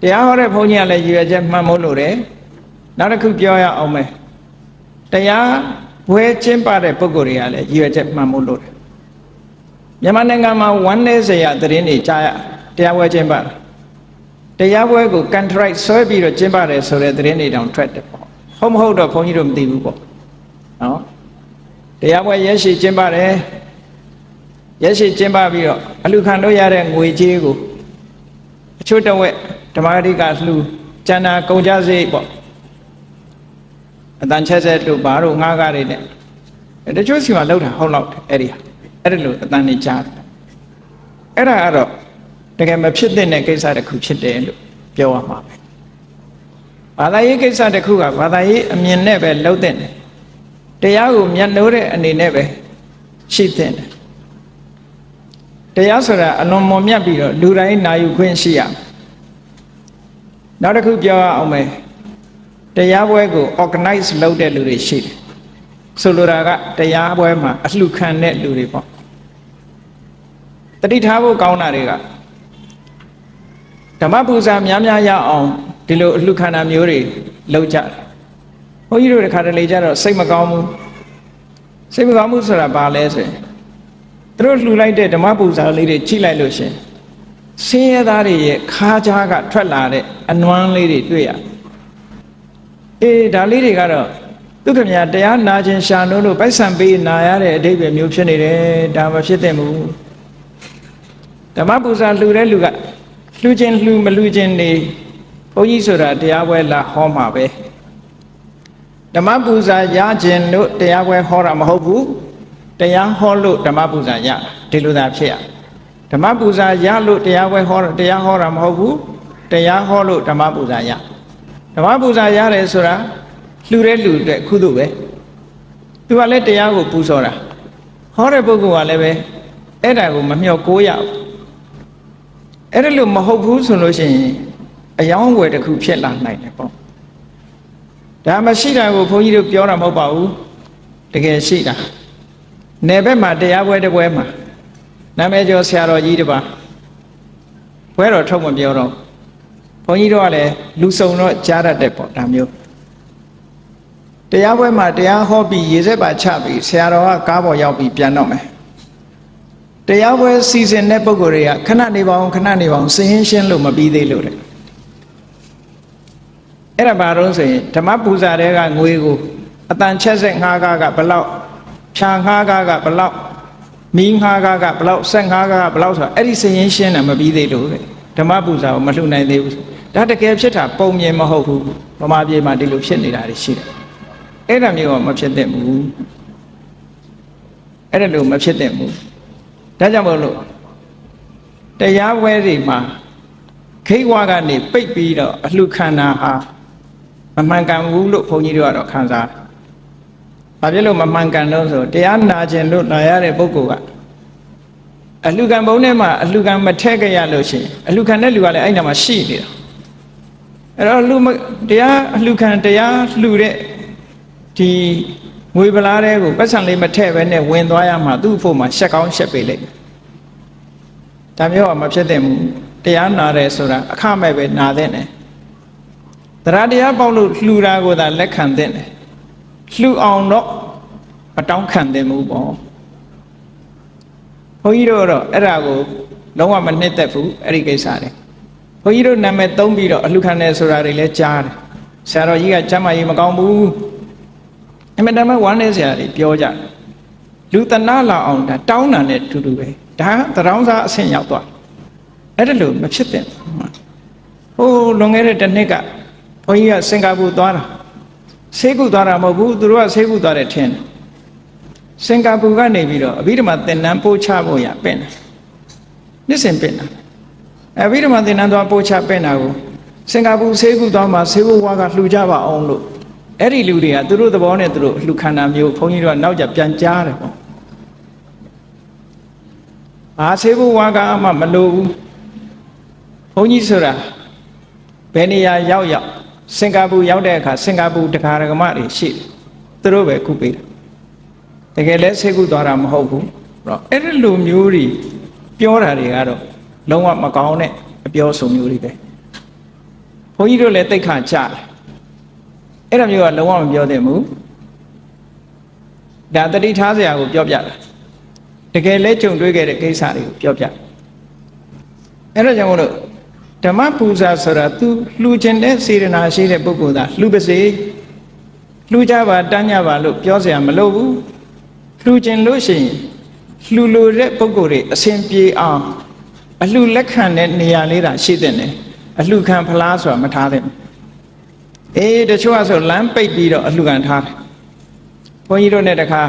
တရားဟောတဲ့ဘုန်းကြီးကလည်းရည်ရွယ်ချက်မှန်မို့လို့တယ်နောက်တစ်ခုပြောရအောင်မယ်တရားဘွဲကျင့်ပတဲ့ပုဂ္ဂိုလ်တွေကလည်းရည်ရွယ်ချက်မှန်မို့လို့တယ်မြန်မာနိုင်ငံမှာဝမ်းနည်းစရာသတင်းတွေကြားရတရားဘွဲကျင့်ပတာတရားဘွဲကို contract ဆွဲပြီးတော့ကျင့်ပါတယ်ဆိုတဲ့သတင်းတွေတောင်ထွက်တယ်ပေါ့ဟုတ်မဟုတ်တော့ဘုန်းကြီးတို့မသိဘူးပေါ့နော်တရားဘွဲရက်ရှိကျင့်ပါတယ်ရက်ရှိကျင့်ပပြီးတော့အလူခံတို့ရတဲ့ငွေကြေးကိုအချို့တဝက် ဓမ္မဂတိကလှူကျန်တာကုန်ကြစိတ်ပေါ့အတန်ချက်ဆက်တို့ဘာတို့ငားကားတွေနဲ့အဲတချို့စီမှာလောက်တာဟုတ်လောက်တယ်အဲ့ဒီဟာအဲ့ဒီလိုအတန်နေကြားတယ်အဲ့ဒါကတော့တကယ်မဖြစ်သင့်တဲ့ကိစ္စတစ်ခုဖြစ်တယ်လို့ပြောရမှာပဲဘာသာရေးကိစ္စတစ်ခုကဘာသာရေးအမြင်နဲ့ပဲလှုပ်တဲ့တယ်တရားကိုမျက်နှိုးတဲ့အနေနဲ့ပဲရှိတဲ့တယ်တရားဆိုတာအလွန်မွန်မြတ်ပြီးတော့လူတိုင်းနာယူခွင့်ရှိရမယ် နောက်တစ်ခုပြောရအောင်မယ်တရားပွဲကို organize လုပ်တဲ့လူတွေရှိတယ်ဆိုလိုတာကတရားပွဲမှာအလှခံတဲ့လူတွေပေါ့တတိထားဖို့ကောင်းတာတွေကဓမ္မပူဇာများများရအောင်ဒီလိုအလှခံတာမျိုးတွေလုပ်ကြတယ်ဘုန်းကြီးတို့တခါတလေကျတော့စိတ်မကောင်းဘူးစိတ်မကောင်းဘူးဆိုတာဘာလဲဆိုရင်သူတို့လှူလိုက်တဲ့ဓမ္မပူဇာလေးတွေကြည့်လိုက်လို့ရှင် ဆင်းရဲသားတွေရဲ့ခါးကြားကထွက်လာတဲ့အနွမ်းလေးတွေတွေ့ရအေးဒါလေးတွေကတော့သူခမညာတရားနာခြင်းရှာနိုးလို့ပိုက်ဆံပေးနာရတဲ့အတိတ်ပဲမျိုးဖြစ်နေတယ်ဒါမဖြစ်သင့်ဘူးဓမ္မပူဇာလှူတဲ့လူကလှူခြင်းလှူမလှူခြင်းနေဘုန်းကြီးဆိုတာတရားပွဲလာဟောမှာပဲဓမ္မပူဇာရခြင်းတို့တရားပွဲဟောတာမဟုတ်ဘူးတရားဟောလို့ဓမ္မပူဇာရဒီလိုသာဖြစ်ရ ဓမ္မပူဇာရလို့တရားပွဲဟောတရားဟောတာမဟုတ်ဘူးတရားဟောလို့ဓမ္မပူဇာရဓမ္မပူဇာရတယ်ဆိုတာလှူတဲ့လူအတွက်ကုသိုလ်ပဲသူကလည်းတရားကိုပူဇော်တာဟောတဲ့ပုဂ္ဂိုလ်ကလည်းပဲအဲ့ဒါကိုမမျှော်ကိုးရဘူးအဲ့ဒါလို့မဟုတ်ဘူးဆိုလို့ရှိရင်အယောင်းဝယ်တစ်ခုဖြစ်လာနိုင်တယ်ပေါ့ဒါမရှိတာကိုဘုန်းကြီးတို့ပြောတာမဟုတ်ပါဘူးတကယ်ရှိတာနယ်ဘက်မှာတရားပွဲတစ်ပွဲမှာ နာမည်ကျော်ဆရာတော်ကြီးတစ်ပါးပွဲတော်ထုတ်မပြောတော့ဘုန်းကြီးတို့ကလည်းလူစုံတော့ကြားတတ်တယ်ပေါ့ဒါမျိုးတရားပွဲမှာတရားဟောပြီးရေစက်ပါချပြီးဆရာတော်ကကားပေါ်ရောက်ပြီးပြန်တော့မယ်တရားပွဲစီစဉ်တဲ့ပုံကိုယ်တွေကခဏနေပါအောင်ခဏနေပါအောင်စည်ရင်းရှင်းလို့မပြီးသေးလို့တဲ့အဲ့ဒါဘာလို့ဆိုရင်ဓမ္မပူဇာတဲ့ကငွေကိုအတန်ချက်ဆက်ငှားကားကဘလောက်ဖြာငှားကားကဘလောက် မီးငှားကားကဘလောက်ဆက်ငှားကားကဘလောက်ဆိုတာအဲ့ဒီစည်ရင်းရှင်းတယ်မပြီးသေးလို့တဲ့ဓမ္မပူဇာကိုမလှူနိုင်သေးဘူးဒါတကယ်ဖြစ်တာပုံမြင်မဟုတ်ဘူးဗမာပြည်မှာဒီလိုဖြစ်နေတာတွေရှိတယ်အဲ့ဒါမျိုးကမဖြစ်သင့်ဘူးအဲ့ဒါလို့မဖြစ်သင့်ဘူးဒါကြောင့်မို့လို့တရားပွဲတွေမှာခိတ်ဝါကနေပိတ်ပြီးတော့အလှခံတာဟာမမှန်ကန်ဘူးလို့ဘုန်းကြီးတို့ကတော့ခံစား။ ဘာဖြစ်လို့မမှန်ကန်လို့ဆိုတရားနာခြင်းလို့နာရတဲ့ပုဂ္ဂိုလ်ကအလှခံဘုံထဲမှာအလှခံမထည့်ကြရလို့ရှိရင်အလှခံတဲ့လူကလည်းအဲ့နာမှာရှိနေတာ။အဲ့တော့လူတရားအလှခံတရားလှူတဲ့ဒီငွေပလားတဲ့ကိုပတ်စံလေးမထည့်ပဲနဲ့ဝင်သွားရမှာသူ့ဖို့မှာရှက်ကောင်းရှက်ပေလိမ့်မယ်။ဒါမျိုးကမဖြစ်သင့်ဘူး။တရားနာတယ်ဆိုတာအခမဲ့ပဲနာတဲ့နဲ့။တရားတရားပေါက်လို့လှူတာကိုသာလက်ခံတဲ့နဲ့။ လှူအောင်တော့မတောင်းခံသင့်ဘူးပေါ့။ဘုန်းကြီးတို့တော့အဲ့ဒါကိုလုံးဝမနှစ်သက်ဘူးအဲ့ဒီကိစ္စတွေ။ဘုန်းကြီးတို့နာမည်သုံးပြီးတော့အလှခံတယ်ဆိုတာတွေလည်းကြားတယ်။ဆရာတော်ကြီးကကျမ်းမာရေးမကောင်းဘူး။အမေတမဝမ်းနေစရာတွေပြောကြလူတနာလာအောင်ဒါတောင်းတာနဲ့တူတူပဲဒါသရောင်းစားအဆင့်ရောက်သွားအဲ့ဒါလို့မဖြစ်သင့်ဟိုလွန်ခဲ့တဲ့တစ်နှစ်ကဘုန်းကြီးကစင်ကာပူသွားတာ ဆေးကုသွားတာမဟုတ်ဘူးသူတို့ကဆေးကုသွားတယ်ထင်တယ်စင်ကာပူကနေပြီးတော့အဘိဓမ္မာသင်တန်းပို့ချဖို့ရပင့်တယ်နှစ်စဉ်ပင့်တာအဘိဓမ္မာသင်တန်းသွားပို့ချပင့်တာကိုစင်ကာပူဆေးကုသွားမှာဆေးဘဝကလှူကြပါအောင်လို့အဲ့ဒီလူတွေကသူတို့သဘောနဲ့သူတို့လှူခန္ဓာမျိုးဘုန်းကြီးတို့ကနောက်ကြပြန်ကြားတယ်ပေါ့ဘာဆေးဘဝကမှမလိုဘူးဘုန်းကြီးဆိုတာဘယ်နေရာရောက်ရောက် စင်ကာပူရောက်တဲ့အခါစင်ကာပူတက္ကရာကမတွေရှိတယ်သူတို့ပဲကုပေးတယ်တကယ်လဲဆေးကုသွားတာမဟုတ်ဘူးအဲ့တော့အဲ့ဒီလိုမျိုးတွေပြောတာတွေကတော့လုံးဝမကောင်းတဲ့အပြောဆိုမျိုးတွေပဲဘုန်းကြီးတို့လည်းတိတ်ခါကြတယ်အဲ့ဒါမျိုးကလုံးဝမပြောသင့်ဘူးဒါတတိထားစရာကိုပြောပြတာတကယ်လဲကြုံတွေ့ခဲ့တဲ့ကိစ္စတွေကိုပြောပြအဲ့ဒါကြောင့်မို့လို့ ဓမ္မပူဇာဆိုတာ तू လှူခြင်းတဲ့စေရနာရှိတဲ့ပုဂ္ဂိုလ်သားလှူပါစေလှူကြပါတန်းကြပါလို့ပြောเสียမလို့ဘူးလှူခြင်းလို့ရှိရင်လှူလို့တဲ့ပုဂ္ဂိုလ်တွေအစဉ်ပြေအောင်အလှလက်ခံတဲ့နေရာလေးတာရှိတဲ့နဲ့အလှခံဖလားဆိုတာမထားသင့်ဘူးအေးတချို့ကဆိုလမ်းပိတ်ပြီးတော့အလှခံထားတယ်ဘုန်းကြီးတို့နဲ့တခါ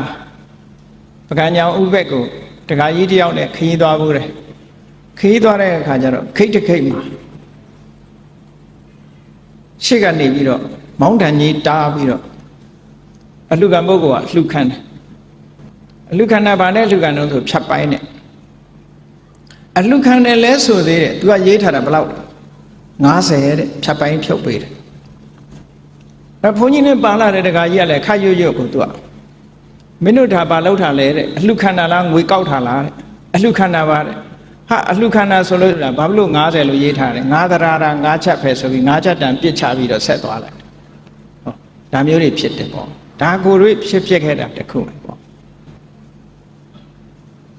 ပကံကြောင်ဥပက်ကိုတခါကြီးတယောက်နဲ့ခရီးသွားဘူးတယ်ခရီးသွားတဲ့အခါကျတော့ခိတ်တခိတ်မှာ ရှေ့ကနေပြီးတော့မောင်းတန်ကြီးတားပြီးတော့အလှခံပုဂ္ဂိုလ်ကလှခံတယ်အလှခံတာဗာနဲ့လှခံတော့ဆိုဖြတ်ပိုင်းနဲ့အလှခံတယ်လဲဆိုသေးတယ်သူကရေးထားတာဘယ်လောက်90တဲ့ဖြတ်ပိုင်းဖြုတ်ပေးတယ်အဲဘုန်းကြီးနဲ့ပါလာတဲ့တခါကြီးကလည်းခတ်ရွရွကိုသူကမင်းတို့ဒါဘာလောက်ထားလဲတဲ့အလှခံတာလားငွေကောက်ထားလားတဲ့အလှခံတာပါတဲ့ ဟာအလှခံတာဆိုလို့ဘာဖြစ်လို့90လို့ရေးထားတယ်ငါးသရာတာငါးချက်ပဲဆိုပြီးငါးချက်တန်ပြစ်ချပြီးတော့ဆက်သွားလိုက်ဟောဒါမျိုးတွေဖြစ်တယ်ပေါ့ဒါကိုယ်တွေဖြစ်ဖြစ်ခဲ့တာတခုပဲပေါ့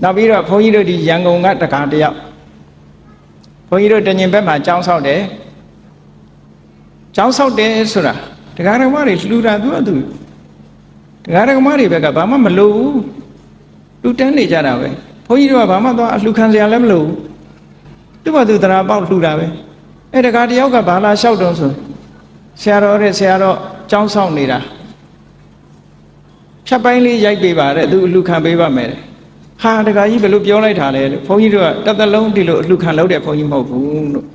နောက်ပြီးတော့ဘုန်းကြီးတို့ဒီရန်ကုန်ကတကားတယောက်ဘုန်းကြီးတို့တညင်ဘက်မှာကျောင်းဆောက်တယ်ကျောင်းဆောက်တယ်ဆိုတာတရားဓမ္မတွေလှူတာသူကသူတရားဓမ္မတွေဘက်ကဘာမှမလိုဘူးလူတန်းနေကြတာပဲ ဘုန်းကြီးတို့ကဘာမှတော့အလှခံစရာလည်းမလိုဘူးသူ့ဘာသူတရားပေါက်လှူတာပဲအဲတရားတယောက်ကဘာလာလျှောက်တော့ဆိုဆရာတော်တဲ့ဆရာတော်ကျောင်းဆောင်နေတာဖြတ်ပိုင်းလေးရိုက်ပေးပါတဲ့သူအလှခံပေးပါမယ်တဲ့ဟာတခါကြီးဘယ်လိုပြောလိုက်တာလဲလို့ဘုန်းကြီးတို့ကတသက်လုံးဒီလိုအလှခံလုပ်တဲ့ဘုန်းကြီးမဟုတ်ဘူးလို့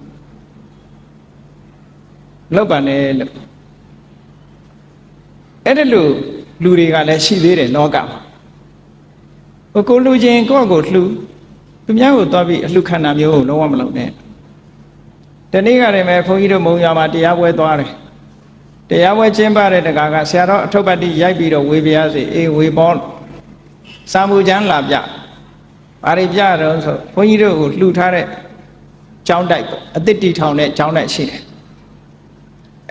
လောက်ပါနဲ့လို့အဲ့ဒါလို့လူတွေကလည်းရှိသေးတယ်လောကမှာ ဟိုကိုလူချင်းကိုယ့်ကိုလှူသူများကိုသွားပြီးအလှခံတာမျိုးကိုလုံးဝမလုပ်နဲ့တနေ့ကတည်းကဘုန်းကြီးတို့မုံရွာမှာတရားပွဲသွားတယ်တရားပွဲကျင်းပတဲ့တကာကဆရာတော်အထုပ်ပတ်တိရိုက်ပြီးတော့ဝေပြားစီအေးဝေပေါ်စာမှုချမ်းလာပြဘာတွေပြတော့ဆိုဘုန်းကြီးတို့ကိုလှူထားတဲ့ကျောင်းတိုက်ပေါ့အသစ်တီထောင်တဲ့ကျောင်းတိုက်ရှိတယ်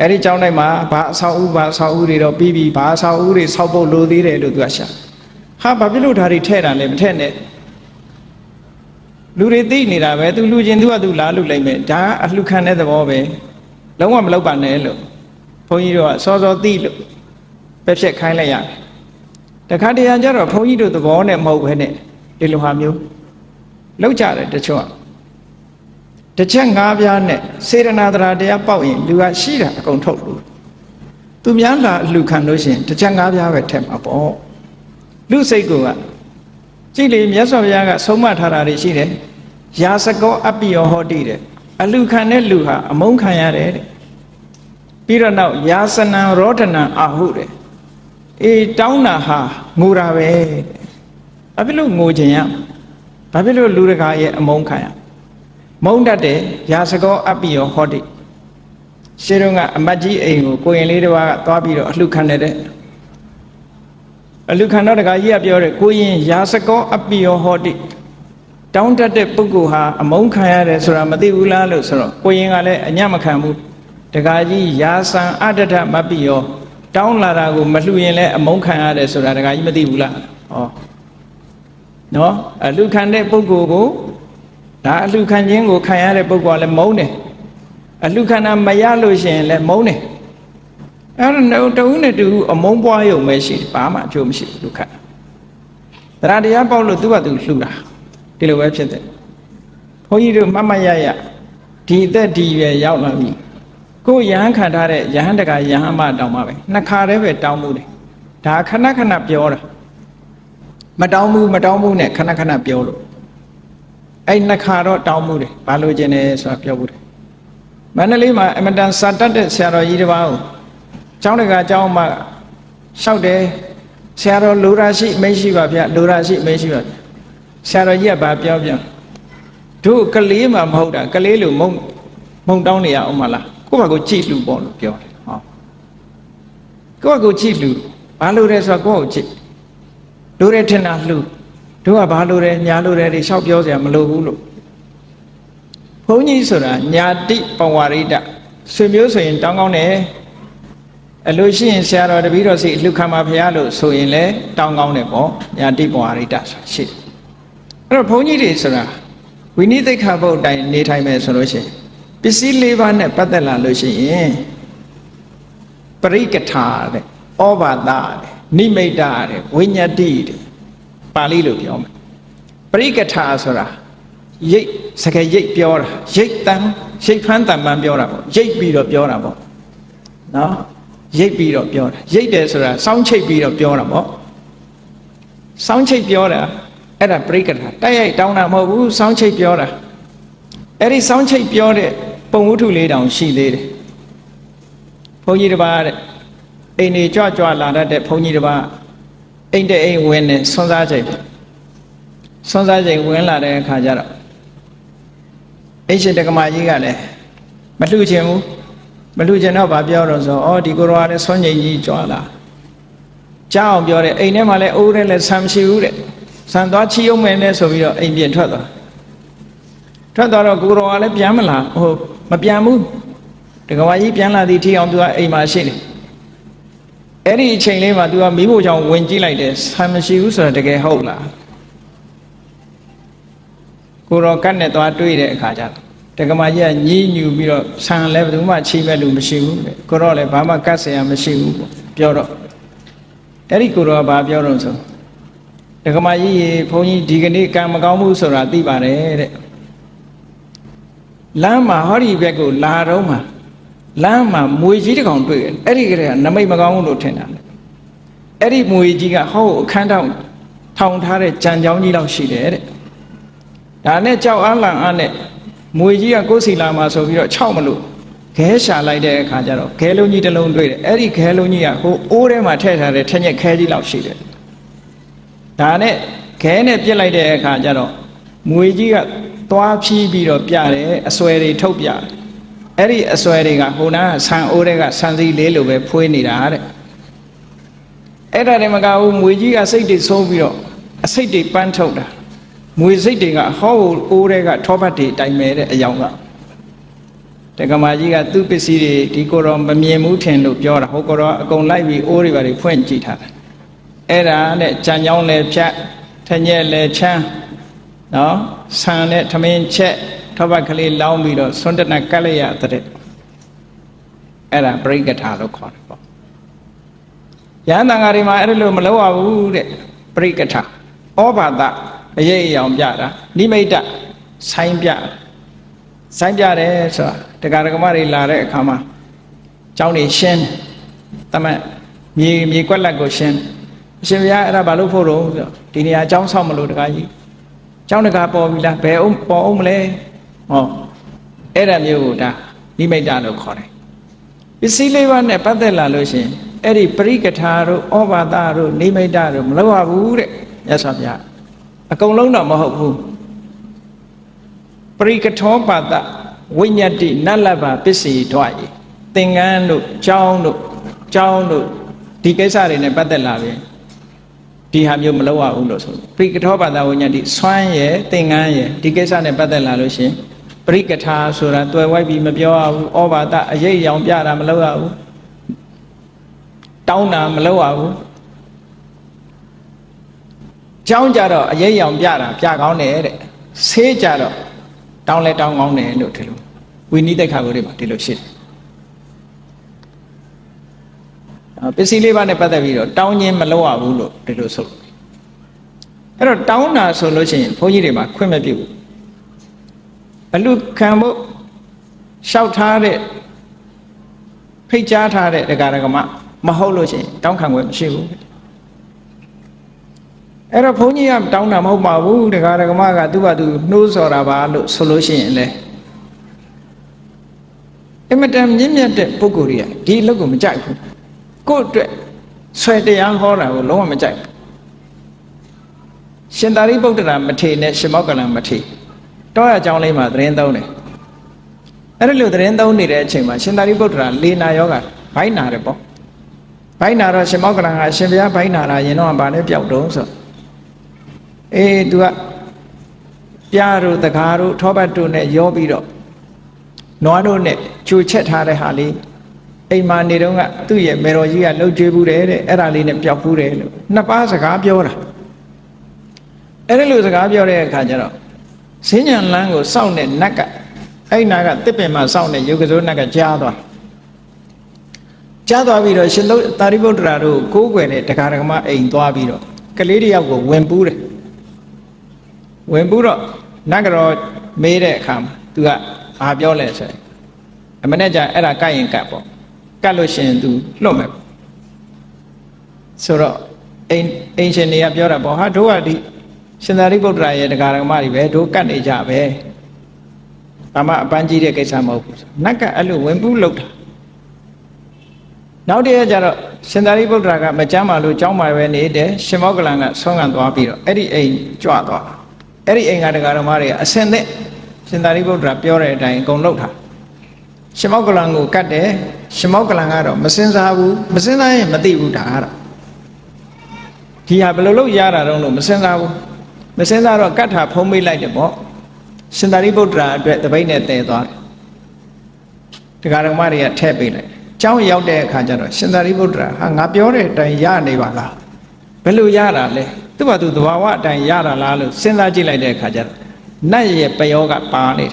အဲ့ဒီကျောင်းတိုက်မှာဘာအဆောက်အဦဘာအဆောက်အဦတွေတော့ပြီးပြီဘာအဆောက်အဦတွေဆောက်ဖို့လိုသေးတယ်လို့သူကရှာ ဟာဘာဖြစ်လို့ဓာတ်တွေထဲ့တာလဲမထဲ့နဲ့လူတွေသိနေတာပဲသူလူချင်းသူကသူလာလူလိုက်မယ်ဒါကအလှခံတဲ့သဘောပဲလုံးဝမလောက်ပါနဲ့လို့ဘုန်းကြီးတို့ကစောစောသိလို့ပဲဖြတ်ခိုင်းလိုက်ရတယ်တခါတရံကျတော့ဘုန်းကြီးတို့သဘောနဲ့မဟုတ်ဘဲနဲ့ဒီလိုဟာမျိုးလောက်ကြတယ်တချို့ကတစ်ချက်ငါးပြားနဲ့စေရနာတရားတရားပေါက်ရင်လူကရှိတာအကုန်ထုတ်လို့သူများလာလူခံလို့ရှိရင်တစ်ချက်ငါးပြားပဲထက်မှာပေါ့ လူစိတ်ကကြည့်လေမြတ်စွာဘုရားကဆုံးမထားတာတွေရှိတယ်ယာစကောအပိယောဟောတိတဲ့အလူခံတဲ့လူဟာအမုန်းခံရတယ်တဲ့ပြီးတော့နောက်ယာစနံရောဒနံအာဟုတဲ့အေးတောင်းတာဟာငိုတာပဲတဲ့ဘာဖြစ်လို့ငိုခြင်းရဘာဖြစ်လို့လူတကာရဲ့အမုန်းခံရမုန်းတတ်တယ်ယာစကောအပိယောဟောတိရှင်းတော့ကအမတ်ကြီးအိမ်ကိုကိုရင်လေးတစ်ပါးကသွားပြီးတော့အလှခံနေတဲ့ အလူခံတော်တကာကြီးကပြောတယ်ကိုရင်ယာစကောအပိယောဟောတိတောင်းတတ်တဲ့ပုဂ္ဂိုလ်ဟာအမုန်းခံရတယ်ဆိုတာမသိဘူးလားလို့ဆိုတော့ကိုရင်ကလည်းအညံ့မခံဘူးတကာကြီးယာစံအတ္တထမပိယောတောင်းလာတာကိုမလှူရင်လည်းအမုန်းခံရတယ်ဆိုတာတကာကြီးမသိဘူးလားဩနော်အလူခံတဲ့ပုဂ္ဂိုလ်ကိုဒါအလူခံခြင်းကိုခံရတဲ့ပုဂ္ဂိုလ်ကလည်းမုန်းတယ်အလူခံတာမရလို့ရှိရင်လည်းမုန်းတယ် အဲ့တော့တဦးနဲ့တူအမုန်းပွားရုံပဲရှိတယ်ဘာမှအကျိုးမရှိဘူးလူခတ်တရားတရားပေါက်လို့သူ့ဘာသူလှူတာဒီလိုပဲဖြစ်တယ်ဘုန်းကြီးတို့မမရရဒီအသက်ဒီရွယ်ရောက်လာပြီကိုယ်ယဟန်ခံထားတဲ့ယဟန်တကယဟန်မတောင်းပါပဲနှစ်ခါတည်းပဲတောင်းမှုတယ်ဒါခဏခဏပြောတာမတောင်းဘူးမတောင်းဘူးနဲ့ခဏခဏပြောလို့အဲ့နှစ်ခါတော့တောင်းမှုတယ်ဘာလို့ကျင်တယ်ဆိုတာပြောဘူးတယ်မန္တလေးမှာအမတန်စာတတ်တဲ့ဆရာတော်ကြီးတစ်ပါးကို ကျောင်းတကာကျောင်းမှာလျှောက်တယ်ဆရာတော်လူရာရှိမရှိပါဗျလူရာရှိမရှိပါဆရာတော်ကြီးကဘာပြောပြန်တို့ကလေးမှမဟုတ်တာကလေးလိုမုံမုံတောင်းနေရအောင်မလားကိုယ့်ဘာကိုကြည့်လူပေါ့လို့ပြောတယ်ဟောကိုယ့်ဘာကိုကြည့်လူဘာလို့လဲဆိုတော့ကိုယ့်ကိုကြည့်လူရဲထင်တာလူတို့ကဘာလို့လဲညာလို့လဲဒီလျှောက်ပြောစရာမလိုဘူးလို့ဘုန်းကြီးဆိုတာညာတိပဝရိဒဆွေမျိုးဆိုရင်တောင်းကောင်းတယ် အလို့ရှိရင်ဆရာတော်တပည့်တော်စီလှခံပါဖရာလို့ဆိုရင်လည်းတောင်းကောင်းတယ်ပေါ့ညာတိပဝရိတဆိုရှိတယ်အဲ့တော့ဘုန်းကြီးတွေဆိုတာဝိနည်းသိက္ခာပုဒ်တိုင်းနေထိုင်မယ်ဆိုလို့ရှိရင်ပစ္စည်း၄ပါးနဲ့ပတ်သက်လာလို့ရှိရင်ပရိကထာတဲ့ဩဘာသတဲ့နိမိတ်တတဲ့ဝိညာတိတဲ့ပါဠိလိုပြောမယ်ပရိကထာဆိုတာရိတ်စကားရိတ်ပြောတာရိတ်တန်ရိတ်ဖန်းတန်ပန်းပြောတာပေါ့ရိတ်ပြီးတော့ပြောတာပေါ့နော် ရိတ်ပြီးတော့ပြောတာရိတ်တယ်ဆိုတာစောင်းချိတ်ပြီးတော့ပြောတာပေါ့စောင်းချိတ်ပြောတာအဲ့ဒါပရိကထာတိုက်ရိုက်တောင်းတာမဟုတ်ဘူးစောင်းချိတ်ပြောတာအဲ့ဒီစောင်းချိတ်ပြောတဲ့ပုံဝတ္ထုလေးတောင်ရှိသေးတယ်ဘုန်းကြီးတစ်ပါးတဲ့အိမ်နေကြွကြွလာတတ်တဲ့ဘုန်းကြီးတစ်ပါးအိမ်တဲ့အိမ်ဝင်နေဆွမ်းစားချိန်ဆွမ်းစားချိန်ဝင်လာတဲ့အခါကျတော့အိမ်ရှင်တက္ကမကြီးကလည်းမလှူချင်ဘူး မလှူချင်တော့ဗာပြောတော့ဆိုဩဒီကိုရောကလည်းဆွမ်းငိမ်ကြီးကြွလာကြားအောင်ပြောတယ်အိမ်ထဲမှာလည်းအိုးထဲလည်းဆံမရှိဘူးတဲ့ဆံသွားချီအောင်မယ်နဲ့ဆိုပြီးတော့အိမ်ပြင်ထွက်သွားထွက်သွားတော့ကိုရောကလည်းပြန်မလာဟိုမပြန်ဘူးတက္ကမကြီးပြန်လာသည်ထီအောင်သူကအိမ်မှာရှိတယ်အဲ့ဒီအချိန်လေးမှာသူကမိဖို့ကြောင့်ဝင်ကြည့်လိုက်တယ်ဆံမရှိဘူးဆိုတော့တကယ်ဟုတ်လားကိုရောကတ်နဲ့သွားတွေးတဲ့အခါကျတော့ တက္ကမကြီးကညည်းညူပြီးတော့ဆံလည်းဘယ်သူမှချိမဲ့လူမရှိဘူးတဲ့ကိုရောလည်းဘာမှကတ်ဆရာမရှိဘူးပေါ့ပြောတော့အဲ့ဒီကိုရောကဘာပြောတော့ဆိုတက္ကမကြီးရေဘုန်းကြီးဒီကနေ့ကံမကောင်းဘူးဆိုတာသိပါတယ်တဲ့လမ်းမှာဟောဒီဘက်ကိုလာတော့မှလမ်းမှာမွေကြီးတစ်ကောင်တွေ့တယ်အဲ့ဒီကလေးကနမိတ်မကောင်းဘူးလို့ထင်တာလေအဲ့ဒီမွေကြီးကဟောအခန်းထောင်ထောင်ထားတဲ့ကြံကြောင်းကြီးလောက်ရှိတယ်တဲ့ဒါနဲ့ကြောက်အားလန့်အားနဲ့ မွေကြီးကကိုယ်စီလာမှာဆိုပြီးတော့ခြောက်မလို့ခဲရှာလိုက်တဲ့အခါကျတော့ခဲလုံးကြီးတစ်လုံးတွေ့တယ်အဲ့ဒီခဲလုံးကြီးကဟိုအိုးထဲမှာထည့်ထားတဲ့ထက်ညက်ခဲကြီးလောက်ရှိတယ်ဒါနဲ့ခဲနဲ့ပြစ်လိုက်တဲ့အခါကျတော့မွေကြီးကသွားဖြီးပြီးတော့ပြတယ်အစွဲတွေထုတ်ပြတယ်အဲ့ဒီအစွဲတွေကဟိုနာဆန်အိုးတွေကဆန်စီလေးလိုပဲဖွေးနေတာတဲ့အဲ့ဒါတည်းမကဘူးမွေကြီးကစိတ်တွေဆိုးပြီးတော့အစိတ်တွေပန်းထုတ်တာ မွေစိတ်တွေကဟောအိုးတွေကထောပတ်တွေတိုင်မဲ့တဲ့အယောင်ကတက္ကမကြီးကသူ့ပစ္စည်းတွေဒီကိုတော့မမြင်ဘူးထင်လို့ပြောတာဟိုကိုတော့အကုန်လိုက်ပြီးအိုးတွေပါတွေဖွင့်ကြည့်ထားတာအဲ့ဒါနဲ့ကြံကြောင်းလည်းဖြတ်ထညက်လည်းချမ်းနော်ဆန်နဲ့ထမင်းချက်ထောပတ်ကလေးလောင်းပြီးတော့ဆွန်းတနကတ်လိုက်ရတဲ့အဲ့ဒါပရိကထာလို့ခေါ်တယ်ပေါ့ရဟန်းတန်ဃာတွေမှာအဲ့ဒါလို့မလုပ်ရဘူးတဲ့ပရိကထာဩဘာသ အရေးအယောင်ပြတာနိမိတ်တဆိုင်းပြဆိုင်းပြတယ်ဆိုတာတရားဓမ္မတွေလာတဲ့အခါမှာကျောင်းနေရှင်းတမန်မြေမြေကွက်လက်ကိုရှင်းအရှင်ဘုရားအဲ့ဒါဘာလို့ဖို့တော့ဆိုဒီနေရာကျောင်းဆောက်မလို့တကားကြီးကျောင်းတကားပေါ်ပြီလားဘယ်အောင်ပေါ်အောင်မလဲဟောအဲ့ဒါမျိုးကိုဒါနိမိတ်တလို့ခေါ်တယ်ပစ္စည်းလေးပါးနဲ့ပတ်သက်လာလို့ရှိရင်အဲ့ဒီပရိကထာတို့ဩဘာသတို့နိမိတ်တတို့မလုပ်ရဘူးတဲ့မြတ်စွာဘုရား အကုန်လုံးတော့မဟုတ်ဘူးပရိကထောပါတဝိညာတိနတ်လဘပစ္စည်းထွားရေသင်္ကန်းတို့ကြောင်းတို့ကြောင်းတို့ဒီကိစ္စတွေနဲ့ပတ်သက်လာပြီဒီဟာမျိုးမလုပ်ရဘူးလို့ဆိုပရိကထောပါတဝိညာတိဆွမ်းရယ်သင်္ကန်းရယ်ဒီကိစ္စနဲ့ပတ်သက်လာလို့ရှင်ပရိကထာဆိုတာတွယ်ဝိုက်ပြီးမပြောရဘူးဩဘာတအရေးရောင်ပြတာမလုပ်ရဘူးတောင်းတာမလုပ်ရဘူး ကြောင်းကြတော့အရေးရောင်ပြတာပြကောင်းတယ်တဲ့ဆေးကြတော့တောင်းလဲတောင်းကောင်းတယ်လို့ဒီလိုဝိနည်းတိတ်ခါကိုတွေမှာဒီလိုရှိတယ်ပစ္စည်းလေးပါးနဲ့ပတ်သက်ပြီးတော့တောင်းခြင်းမလုပ်ရဘူးလို့ဒီလိုဆိုအဲ့တော့တောင်းတာဆိုလို့ရှိရင်ဘုန်းကြီးတွေမှာခွင့်မပြုဘူးဘလူခံဖို့လျှောက်ထားတဲ့ဖိတ်ကြားထားတဲ့ဒကာဒကမမဟုတ်လို့ရှိရင်တောင်းခံခွင့်မရှိဘူး အဲ့တော့ဘုန်းကြီးကတောင်းတာမဟုတ်ပါဘူးဒကာဒကမကသူ့ဘာသူနှိုးဆော်တာပါလို့ဆိုလို့ရှိရင်လေအမတန်မြင့်မြတ်တဲ့ပုဂ္ဂိုလ်တွေကဒီအလုပ်ကိုမကြိုက်ဘူးကိုယ့်အတွက်ဆွဲတရားဟောတာကိုလုံးဝမကြိုက်ဘူးရှင်သာရိပုတ္တရာမထေနဲ့ရှင်မောက္ကလံမထေတောရအကြောင်းလေးမှာသတင်းသုံးတယ်အဲ့ဒီလိုသတင်းသုံးနေတဲ့အချိန်မှာရှင်သာရိပုတ္တရာလေနာယောဂဘိုင်းနာတယ်ပေါ့ဘိုင်းနာတော့ရှင်မောက္ကလံကရှင်ဘုရားဘိုင်းနာတာရင်တော့ဗာလဲပျောက်တော့ဆို အေး तू ကပြားတို့တကားတို့ထောပတ်တို့နဲ့ရောပြီးတော့နွားတို့နဲ့ကြိုချက်ထားတဲ့ဟာလေးအိမ်မှာနေတော့ကသူ့ရဲ့မေတော်ကြီးကလှုပ်ကြွေးဘူးတယ်တဲ့အဲ့ဒါလေးနဲ့ပျောက်ဘူးတယ်လို့နှစ်ပါးစကားပြောတာအဲ့ဒီလိုစကားပြောတဲ့အခါကျတော့စဉ္ညာလန်းကိုစောင့်တဲ့နတ်ကအဲ့နာကတစ်ပင်မှာစောင့်တဲ့ယုတ်ကစိုးနတ်ကကြားသွားကြားသွားပြီးတော့ရှင်လို့တာရိပုတ္တရာတို့ကိုးကွယ်တဲ့တရားဓမ္မအိမ်သွားပြီးတော့ကလေးတယောက်ကိုဝင်ပူးတယ် ဝင်ပူးတော့နတ်ကတော့မေးတဲ့အခါမှာ तू ကဘာပြောလဲဆိုရင်အမနဲ့ကြအဲ့ဒါကတ်ရင်ကတ်ပေါ့ကတ်လို့ရှိရင် तू လွတ်မယ်ပေါ့ဆိုတော့အိမ်အိမ်ရှင်တွေကပြောတာပေါ့ဟာတို့ကဒီရှင်သာရိပုတ္တရာရဲ့တရားဓမ္မတွေပဲတို့ကတ်နေကြပဲဘာမှအပန်းကြီးတဲ့ကိစ္စမဟုတ်ဘူးဆိုနတ်ကအဲ့လိုဝင်ပူးလောက်တာနောက်တည့်ရကျတော့ရှင်သာရိပုတ္တရာကမကြမ်းပါလို့ကြောင်းပါပဲနေတယ်ရှင်မောကလန်ကဆုံးခံသွားပြီးတော့အဲ့ဒီအိမ်ကြွသွား အဲ့ဒီအိမ်ကတရားဓမ္မတွေကအစင်သက်ရှင်သာရိပုတ္တရာပြောတဲ့အတိုင်းအကုန်လုပ်ထားရှင်မောကလန်ကိုကတ်တယ်ရှင်မောကလန်ကတော့မစင်စားဘူးမစင်စားရင်မသိဘူးဒါကတော့ဒီဟာဘယ်လိုလုပ်ရတာတော့လို့မစင်စားဘူးမစင်စားတော့ကတ်ထာဖုံးမိလိုက်တယ်ပေါ့ရှင်သာရိပုတ္တရာအတွက်တပိတ်နဲ့တည်သွားတယ်တရားဓမ္မတွေကထည့်ပေးလိုက်ကျောင်းရောက်တဲ့အခါကျတော့ရှင်သာရိပုတ္တရာဟာငါပြောတဲ့အတိုင်းရနေပါလားဘယ်လိုရတာလဲ သူ့ဘာသူသဘာဝအတိုင်းရတာလားလို့စဉ်းစားကြည့်လိုက်တဲ့အခါကျတော့နတ်ရဲ့ပယောကပါနေတယ်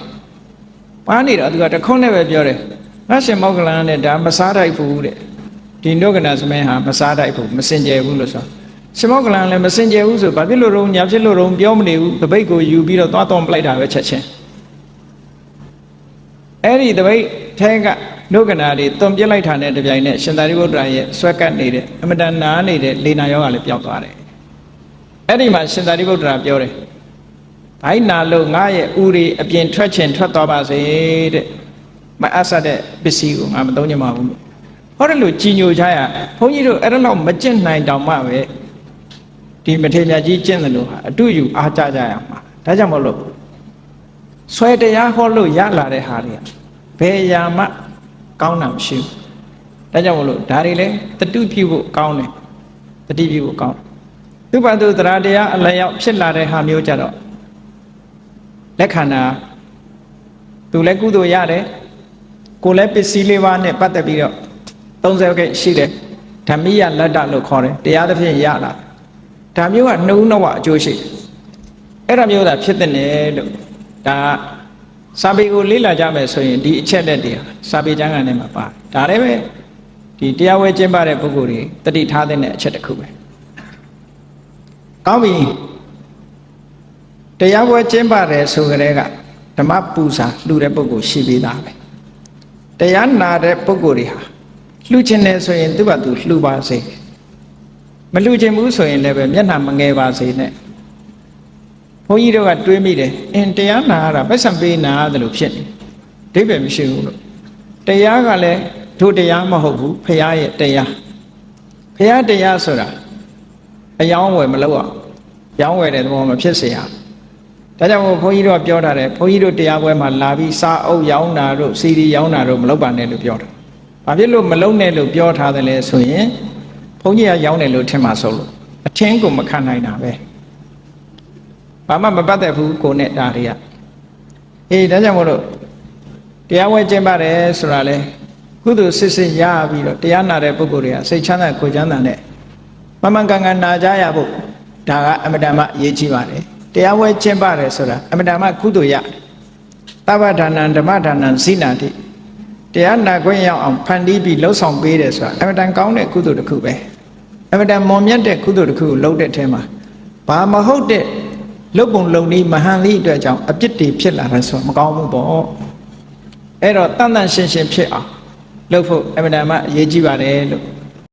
ပါနေတော့သူကတခွန်းနဲ့ပဲပြောတယ်ငါရှင်မောက္ကလန်နဲ့ဒါမစားထိုက်ဘူးတဲ့ဒီနုကနာသမင်းဟာမစားထိုက်ဘူးမစင်ကြယ်ဘူးလို့ဆိုရှင်မောက္ကလန်လည်းမစင်ကြယ်ဘူးဆိုဘာဖြစ်လို့တော့ညာဖြစ်လို့တော့ပြောမနေဘူးတပိတ်ကိုယူပြီးတော့သွားတော့ပလိုက်တာပဲချက်ချင်းအဲ့ဒီတပိတ်ထဲကနုကနာတွေတွန်ပြစ်လိုက်တာနဲ့တပြိုင်နက်ရှင်သာရိပုတ္တရာရဲ့ဆွဲကပ်နေတဲ့အမတန်နာနေတဲ့လေနာယောဂလည်းပျောက်သွားတယ် အဲ့ဒီမှာရှင်သာရိပုတ္တရာပြောတယ်ဘိုင်းနာလို့ငါရဲ့ဥရီအပြင်ထွက်ချင်ထွက်သွားပါစေတဲ့မအပ်ဆက်တဲ့ပစ္စည်းကိုငါမသုံးချင်ပါဘူးလို့ဟောတယ်လို့ကြည်ညိုချရဘုန်းကြီးတို့အဲ့ဒါတော့မကျင့်နိုင်တောင်မှပဲဒီမထေရကြီးကျင့်တယ်လို့ဟာအတူယူအားကြကြရမှာဒါကြောင့်မလို့ဆွဲတရားဟောလို့ရလာတဲ့ဟာတွေကဘယ်ရာမှကောင်းတာမရှိဘူးဒါကြောင့်မလို့ဒါတွေလည်းတတုပြုဖို့ကောင်းတယ်တတိပြုဖို့ကောင်း သူ့ဘာသူတရားတရားအလျောက်ဖြစ်လာတဲ့ဟာမျိုးကြတော့လက်ခန္ဓာသူလည်းကုသိုလ်ရတယ်ကိုယ်လည်းပစ္စည်းလေးပါးနဲ့ပတ်သက်ပြီးတော့30ခဲ့ရှိတယ်ဓမ္မိယလတ္တလို့ခေါ်တယ်တရားသဖြင့်ရလာဒါမျိုးကနှုံးနှဝအကျိုးရှိတယ်အဲ့ဒါမျိုးသာဖြစ်တဲ့နဲ့လို့ဒါစာပေကိုလေ့လာကြမယ်ဆိုရင်ဒီအချက်လက်တွေစာပေကျမ်းကနေမှာပါတယ်ဒါလည်းပဲဒီတရားဝဲကျင့်ပတဲ့ပုဂ္ဂိုလ်တွေတတိထားတဲ့အချက်တစ်ခုပဲ ကောင်းပြီတရားဝဲကျင့်ပါတယ်ဆိုကြတဲ့ကဓမ္မပူဇာလှူတဲ့ပုဂ္ဂိုလ်ရှိသေးတာပဲတရားနာတဲ့ပုဂ္ဂိုလ်တွေဟာလှူခြင်းနဲ့ဆိုရင်သူ့ဘာသူလှူပါစေမလှူခြင်းဘူးဆိုရင်လည်းပဲမျက်နှာမငယ်ပါစေနဲ့ဘုန်းကြီးတို့ကတွေးမိတယ်အင်းတရားနာရတာပတ်စံပေးနာရတယ်လို့ဖြစ်နေဒိဗ္ဗေမရှိဘူးလို့တရားကလည်းတို့တရားမဟုတ်ဘူးဖရာရဲ့တရားဖရာတရားဆိုတာ အယောင်းဝယ်မလုပ်အောင်ရောင်းဝယ်တဲ့သဘောမဖြစ်စေရဒါကြောင့်မို့ဘုန်းကြီးတို့ကပြောထားတယ်ဘုန်းကြီးတို့တရားပွဲမှာလာပြီးစာအုပ်ရောင်းတာတို့စီဒီရောင်းတာတို့မလုပ်ပါနဲ့လို့ပြောတာဘာဖြစ်လို့မလုပ်နဲ့လို့ပြောထားတယ်လဲဆိုရင်ဘုန်းကြီးကရောင်းတယ်လို့ထင်မှာဆိုလို့အထင်းကိုမခံနိုင်တာပဲဘာမှမပတ်သက်ဘူးကိုနဲ့ဒါတွေကအေးဒါကြောင့်မို့လို့တရားဝဲကျင့်ပါတယ်ဆိုတာလေကုသိုလ်စစ်စစ်ရပြီးတော့တရားနာတဲ့ပုဂ္ဂိုလ်တွေကစိတ်ချမ်းသာကိုယ်ချမ်းသာနဲ့ မမှန်ကန်ကန်နာကြရဖို့ဒါကအမတန်မှအရေးကြီးပါတယ်တရားဝဲကျင့်ပါတယ်ဆိုတာအမတန်မှကုသိုလ်ရသဗ္ဗဒါနံဓမ္မဒါနံစိနာတိတရားနာခွင့်ရအောင်ဖန်တီးပြီးလှုပ်ဆောင်ပေးတယ်ဆိုတာအမတန်ကောင်းတဲ့ကုသိုလ်တစ်ခုပဲအမတန်မွန်မြတ်တဲ့ကုသိုလ်တစ်ခုကိုလုပ်တဲ့အထဲမှာဘာမဟုတ်တဲ့လုတ်ပုံလုံနည်းမဟန်လေးအတွက်ကြောင့်အပြစ်တွေဖြစ်လာတယ်ဆိုတော့မကောင်းဘူးပေါ့အဲ့တော့တန်တန်ရှင်းရှင်းဖြစ်အောင်လုပ်ဖို့အမှန်တမ်းအရေးကြီးပါတယ်လို့